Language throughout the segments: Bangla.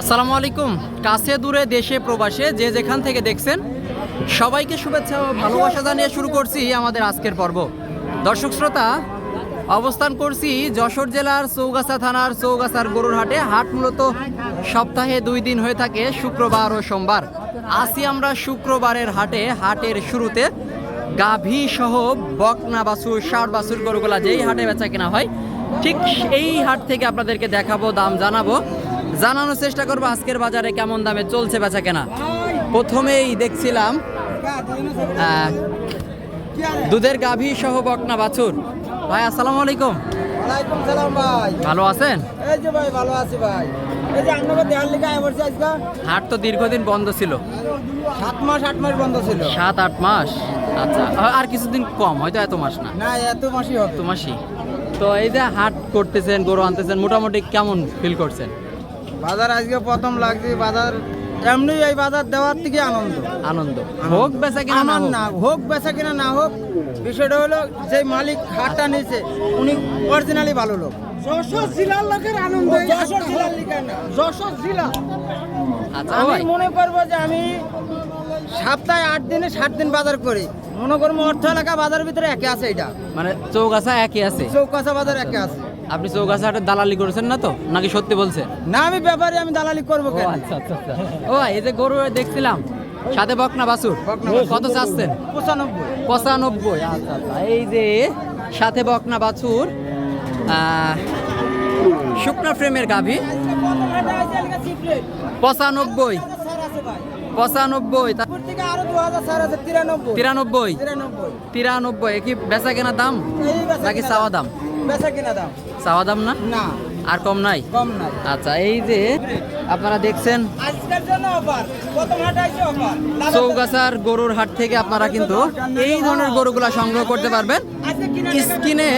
আসসালামু আলাইকুম। কাছে দূরে দেশে প্রবাসে যে যেখান থেকে দেখছেন, সবাইকে শুভেচ্ছা ও ভালোবাসা জানিয়ে শুরু করছি আমাদের আজকের পর্ব। দর্শক শ্রোতা, অবস্থান করছি যশোর জেলার চৌগাছা থানার চৌগাছার গরুর হাটে হাট মূলত সপ্তাহে দুই দিন হয়ে থাকে, শুক্রবার ও সোমবার। আসি আমরা শুক্রবারের হাটে। হাটের শুরুতে গাভী সহ বকনা বাছুর ষাট বাছুর গরুগুলা যেই হাটে বেচা কেনা হয়, ঠিক এই হাট থেকে আপনাদেরকে দেখাবো, দাম জানাব। জানানোর চেষ্টা করব আজকের বাজারে কেমন দামে চলছে বেচা কেনা। প্রথমেই দেখছিলাম দুধের গাভী সহ বকনা বাছুর। ভাই আসসালামু আলাইকুম। ওয়ালাইকুম সালাম ভাই। ভালো আছেন? এই যে ভাই ভালো আছি ভাই। এই যে আপনাকে দেহার লিখে আয় বলছি আজকে। হাট তো দীর্ঘদিন বন্ধ ছিল। সাত মাস আট মাস বন্ধ ছিল। সাত আট মাস? আচ্ছা আর কিছুদিন কম হয়তো এত মাস না। না এত মাসই হবে। এত মাসই। তো এই যে হাট করতেছেন গরু আনতেছেন মোটামুটি কেমন ফিল করছেন? বাজার আজকে প্রথম লাগছে বাজার এমনি এই বাজার দেওয়ার থেকে আনন্দ। আনন্দ। হোক বেচা কিনা না। না হোক। বেচা কিনা না হোক বিষয়টা হলো যে মালিক হাটটা নিয়েছে উনি অরিজিনালি ভালো লোক। যশোর জেলার লোকের আনন্দ যশোর জেলার। যশোর জেলা। আচ্ছা আমি মনে করব যে আমি সপ্তাহে আট দিনে ষাট দিন বাজার করি। মনে করব অর্থ এলাকা বাজারের ভিতরে একে আছে এটা। মানে চৌগাছা একই আছে। চৌকাছা বাজার একে আছে। আপনি চৌগাছা হাটে দালালি করেছেন না তো? নাকি সত্যি বলছেন না আমি ব্যাপারে আমি দালালি করব কেন? আচ্ছা আচ্ছা ও এই যে গরু দেখছিলাম সাথে বকনা বাছুর। কত চাচ্ছেন? পঁচানব্বই। পঁচানব্বই আচ্ছা আচ্ছা। এই যে সাথে বকনা বাছুর শুকনা ফ্রেমের গাভী। পঁচানব্বই পঁচানব্বই তিরানব্বই। তিরানব্বই কি বেচা কেনা দাম? নাকি চাওয়া দাম? বেচা কিনা দাম। চাওয়া দাম না? না। আর কম নাই? কম নাই। আচ্ছা এই যে আপনারা দেখছেন আজকের জন্য অফার। প্রথম হাট আছে অফার। চৌগাছার গরুর হাট থেকে আপনারা কিন্তু এই ধরনের গরুগুলা সংগ্রহ করতে পারবেন। আজকে কিনা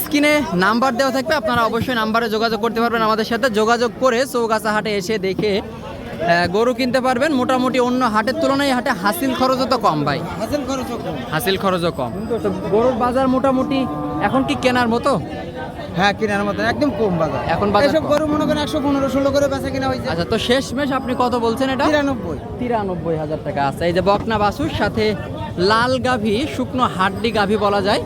স্ক্রিনে নাম্বার দেওয়া থাকবে আপনারা অবশ্যই নাম্বারে যোগাযোগ করতে পারবেন আমাদের সাথে। যোগাযোগ করে চৌগাছা হাটে এসে দেখে গরু কিনতে পারবেন। মোটামুটি অন্য হাটের তুলনায় হাটে হাসিল খরচও তো কম ভাই। হাসিল খরচ কম। হাসিল খরচও কম। গরুর বাজার মোটামুটি এখন কি কেনার মতো? হ্যাঁ কেনার মতো একদম কম বাজার। এখন বাজার এসব গরু মনে করেন একশো পনেরো ষোলো করে বেচা কিনা হয়েছে। আচ্ছা তো শেষমেশ আপনি কত বলছেন এটা? তিরানব্বই। তিরানব্বই হাজার টাকা। আছে এই যে বকনা বাসুর সাথে লাল গাভী শুকনো হাড্ডি গাভী বলা যায়।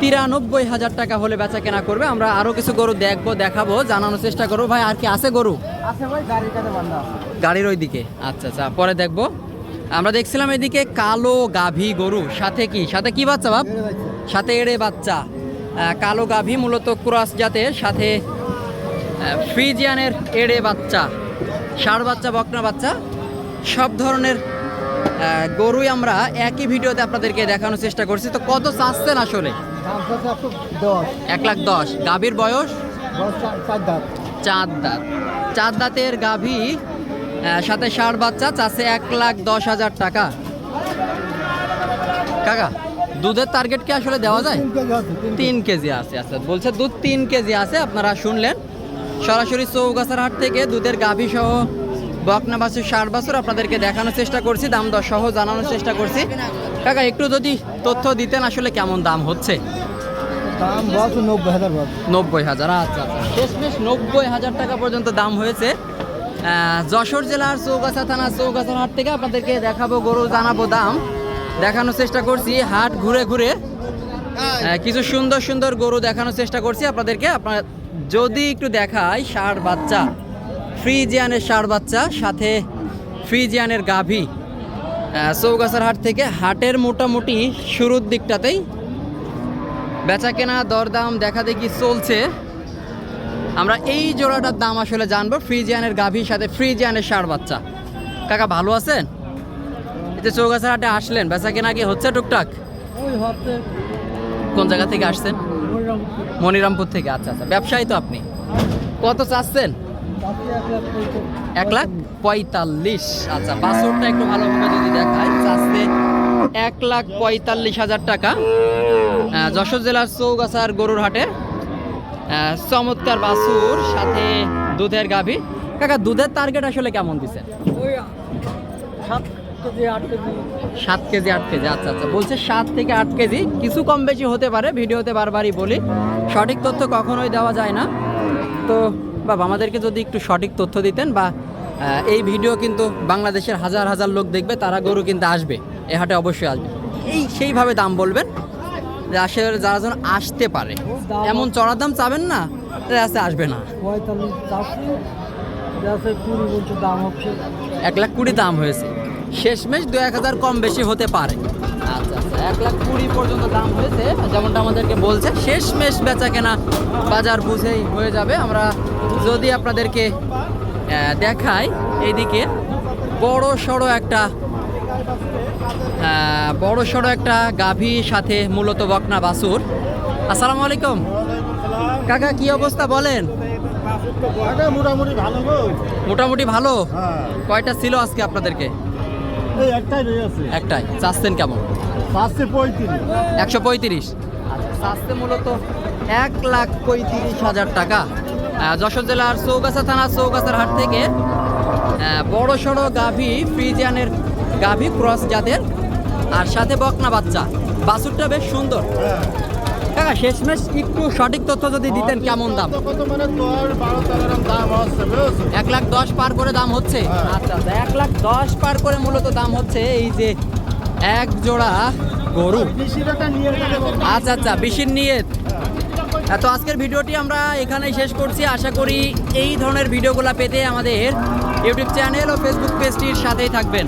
তিরানব্বই হাজার টাকা হলে বেচা কেনা করবে। আমরা আরও কিছু গরু দেখব দেখাবো জানানোর চেষ্টা করব। ভাই আর কি আছে গরু? গাড়ির ওই দিকে আচ্ছা আচ্ছা পরে দেখব। আমরা দেখছিলাম এদিকে কালো গাভী গরু সাথে কি? সাথে কি বাচ্চা বাপ? সাথে এড়ে বাচ্চা। কালো গাভী মূলত ক্রস জাতের, সাথে ফ্রিজিয়ানের এড়ে বাচ্চা, ষাঁড় বাচ্চা, বকনা বাচ্চা, সব ধরনের গরুই আমরা একই ভিডিওতে আপনাদেরকে দেখানোর চেষ্টা করছি। তো কত চাচ্ছেন আসলে? এক লাখ দশ। গাভীর বয়স? চার দাঁত। চার দাঁতের গাভী সাথে ষাঁড় বাচ্চা চাষে এক লাখ দশ হাজার টাকা। কাকা? দুধের টার্গেট কি আসলে দেওয়া যায়? তিন কেজি আছে আচ্ছা। বলছে দুধ তিন কেজি আছে আপনারা শুনলেন। সরাসরি চৌগাছার হাট থেকে দুধের গাভী সহ বকনা বাছুর ষাট বছর আপনাদেরকে দেখানোর চেষ্টা করছি দাম দর সহ জানানোর চেষ্টা করছি। কাকা একটু যদি তথ্য দিতেন আসলে কেমন দাম হচ্ছে? দাম নব্বই হাজার নব্বই হাজার আচ্ছা আচ্ছা। শেষমেশ নব্বই হাজার টাকা পর্যন্ত দাম হয়েছে। যশোর জেলার চৌগাছা থানা চৌগাছার হাট থেকে আপনাদেরকে দেখাবো গরু জানাব দাম। দেখানোর চেষ্টা করছি হাট ঘুরে ঘুরে। কিছু সুন্দর সুন্দর গরু দেখানোর চেষ্টা করছি আপনাদেরকে। আপনার যদি একটু দেখাই ষাঁড় বাচ্চা ফ্রিজিয়ানের ষাঁড় বাচ্চা সাথে ফ্রিজিয়ানের গাভী। চৌগাছার হাট থেকে হাটের মোটামুটি শুরুর দিকটাতেই বেচা কেনা দরদাম দেখা দেখি চলছে। আমরা এই জোড়াটার দাম আসলে জানব ফ্রিজিয়ানের গাভীর সাথে ফ্রিজিয়ানের ষাঁড় বাচ্চা। কাকা ভালো আছেন? যে চৌগাছার হাটে আসলেন। বেচা কেনা কি হচ্ছে টুকটাক? কোন জায়গা থেকে আসছেন? মনিরামপুর। থেকে। আচ্ছা আচ্ছা। ব্যবসায়ী তো আপনি। কত চাচ্ছেন? এক লাখ পঁয়তাল্লিশ। আচ্ছা পাসওয়ার্ডটা একটু ভালোভাবে যদি দেখায় চাচ্ছে এক লাখ পঁয়তাল্লিশ হাজার টাকা। যশোর জেলার চৌগাছার গরুর হাটে। চমৎকার বাছুর সাথে দুধের গাভী। কাকা দুধের টার্গেট আসলে কেমন দিছে সাত কেজি আট কেজি আচ্ছা আচ্ছা। বলছে সাত থেকে আট কেজি। কিছু কম বেশি হতে পারে ভিডিওতে বারবারই বলি। সঠিক তথ্য কখনোই দেওয়া যায় না। তো বা আমাদেরকে যদি একটু সঠিক তথ্য দিতেন বা এই ভিডিও কিন্তু বাংলাদেশের হাজার হাজার লোক দেখবে তারা গরু কিনতে আসবে। এ হাটে অবশ্যই আসবে। এই সেইভাবে দাম বলবেন যে আসলে যারা যেন আসতে পারে। এমন চড়া দাম চাবেন না আসতে আসবে না। এক লাখ কুড়ি দাম হয়েছে। শেষমেশ দু এক হাজার কম বেশি হতে পারে। আচ্ছা আচ্ছা এক লাখ কুড়ি পর্যন্ত দাম হয়েছে যেমনটা আমাদেরকে বলছে। শেষমেশ বেচা কেনা বাজার বুঝেই হয়ে যাবে। আমরা যদি আপনাদেরকে দেখাই এইদিকে বড় সড়ো একটা বড় সড়ো একটা গাভী সাথে মূলত বকনা বাসুর আসসালামু আলাইকুম। কাকা কি অবস্থা বলেন? মোটামুটি ভালো মোটামুটি ভালো? হ্যাঁ। কয়টা ছিল আজকে আপনাদেরকে? একটাই চাচ্ছেন কেমন? একশো পঁয়ত্রিশ? আচ্ছা চাচ্ছে মূলত এক লাখ পঁয়ত্রিশ হাজার টাকা। যশোর জেলার চৌগাছা থানা চৌগাছার হাট থেকে বড় সড়ো গাভী ফ্রিজিয়ানের গাভী ক্রস জাতের আর সাথে বকনা বাচ্চা। বাছুরটা বেশ সুন্দর। কাকা শেষমেশ একটু সঠিক তথ্য যদি দিতেন কেমন দাম? কত মানে দশ বারো তেরো দাম হচ্ছে এক লাখ দশ পার করে দাম হচ্ছে। হ্যাঁ। আচ্ছা আচ্ছা এক লাখ দশ পার করে মূলত দাম হচ্ছে এই যে এক জোড়া গরু। আচ্ছা আচ্ছা বিশির নিয়ে তো আজকের ভিডিওটি আমরা এখানেই শেষ করছি। আশা করি এই ধরনের ভিডিওগুলো পেতে আমাদের ইউটিউব চ্যানেল ও ফেসবুক পেজটির সাথেই থাকবেন।